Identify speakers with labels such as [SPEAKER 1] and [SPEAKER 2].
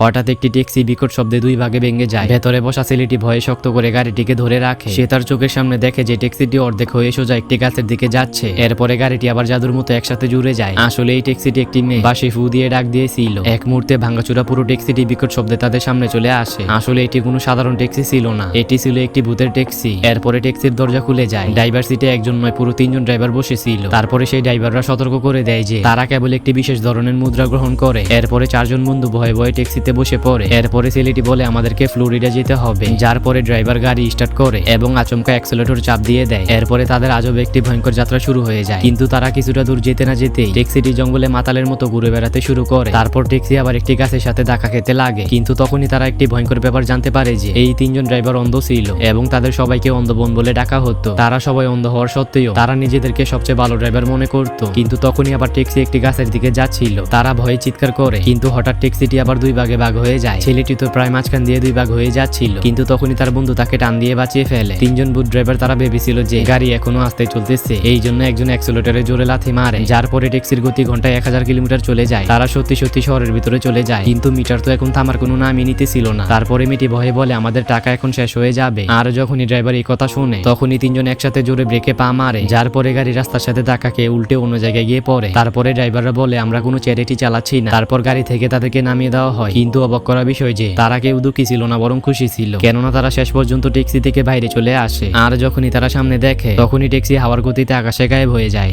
[SPEAKER 1] হঠাৎ একটি ট্যাক্সি বিকট শব্দে দুই ভাগে ভেঙে যায়। ভেতরে বসা ছেলেটি ভয়ে শক্ত করে গাড়িটিকে ধরে রাখে। সে তার চোখের সামনে দেখে যে ট্যাক্সিটি অর্ধেক হয়ে সোজা একটি গাছের দিকে যাচ্ছে। এরপরে গাড়িটি আবার জাদুর মতো একসাথে জুড়ে যায়। আসলে এই ট্যাক্সিটি একটি মেয়ে। বাসি ফু দিয়ে ডাক দিয়েছিল। এক মুহূর্তে ভাঙ্গাচুরা পুরো ট্যাক্সিটি বিকট শব্দে তাদের সামনে চলে আসে। আসলে এটি কোনো সাধারণ ট্যাক্সি ছিল না। এটি ছিল একটি ভূতের ট্যাক্সি। এরপরে ট্যাক্সির দরজা খুলে যায়। ড্রাইভার সিটে একজন নয়, পুরো তিনজন ড্রাইভার বসেছিল। তারপরে সেই ড্রাইভাররা সতর্ক করে দেয় যে, তারা কেবল একটি বিশেষ ধরনের মুদ্রা গ্রহণ করে। এরপরে চারজন বন্ধু ভয়ে ভয়ে ট্যাক্সিতে বসে পড়ে। এরপরে ছেলেটি বলে, আমাদেরকে ফ্লোরিডা যেতে হবে। যার পরে ড্রাইভার গাড়ি স্টার্ট করে এবং আচমকা অ্যাক্সেলেটর চাপ দিয়ে দেয়। এরপরে তাদের আজব একটি ভয়ঙ্কর যাত্রা শুরু হয়ে যায়। কিন্তু তারা কিছুটা দূর যেতে না যেতেই ট্যাক্সিটি জঙ্গলে মাতালের মতো ঘুরে বেড়াতে শুরু করে। তারপর ট্যাক্সি আবার একটি গাছের সাথে ধাক্কা খেতে লাগে। কিন্তু তখনই তারা একটি ভয়ঙ্কর ব্যাপার জানতে পারে যে, এই তিনজন ড্রাইভার অন্ধ ছিল এবং তাদের সবাইকে অন্ধবোন বলে ডাকা হতো। তারা সবাই অন্ধ হওয়ার সত্ত্বেও তারা নিজেদেরকে সবচেয়ে ভালো ড্রাইভার মনে করত। কিন্তু তখনই আবার ট্যাক্সি একটি গাছের দিকে যাচ্ছিল। তারা ভয়ে চিৎকার করে। কিন্তু হঠাৎ ট্যাক্সিটি আবার দুই ভাগে ভাগ হয়ে যায়। ছেলেটি তো প্রায় মাঝখান দিয়ে দুই ভাগ হয়ে যাচ্ছিল। কিন্তু তখনই তার বন্ধু তাকে টান দিয়ে বাঁচিয়ে ফেলে। তিনজন বুট ড্রাইভার তারা ভেবেছিল যে, গাড়ি এখনও আসতে চলতেছে। এই জন্য একজন অ্যাক্সেলেটরে জোরে লাথি মারে, যার পরে ট্যাক্সির গতি ঘন্টায় এক হাজার কিলোমিটার চলে যায়। তারা সত্যি সত্যি শহরের ভিতরে চলে যায়। কিন্তু মিটার তো এখন থামার কোনো নামই নিতেছিল না। তারপরে মিটি ভয়ে বলে, আমাদের টাকা এখন শেষ হয়ে যাবে। আর যখনই ড্রাইভার এই কথা শুনে, তখনই তিনজন একসাথে জোরে ব্রেকে পা মারে, যার পরে গাড়ি রাস্তার সাথে ধাক্কা খেয়ে উল্টে অন্য জায়গায় গিয়ে পড়ে। তারপরে ড্রাইভাররা বলে, আমরা কোনো চ্যারিটি চালাচ্ছি না। তারপর গাড়ি থেকে তাদেরকে নামিয়ে দেওয়া হয়। কিন্তু অবাক করা বিষয় যে তারা কেউ দুঃখী ছিল না, বরং খুশি ছিল। কেননা তারা শেষ পর্যন্ত ট্যাক্সি থেকে বাইরে চলে আসে। আর যখনই তারা সামনে দেখে, তখনই ট্যাক্সি হাওয়ার গতিতে আকাশে গায়েব হয়ে যায়।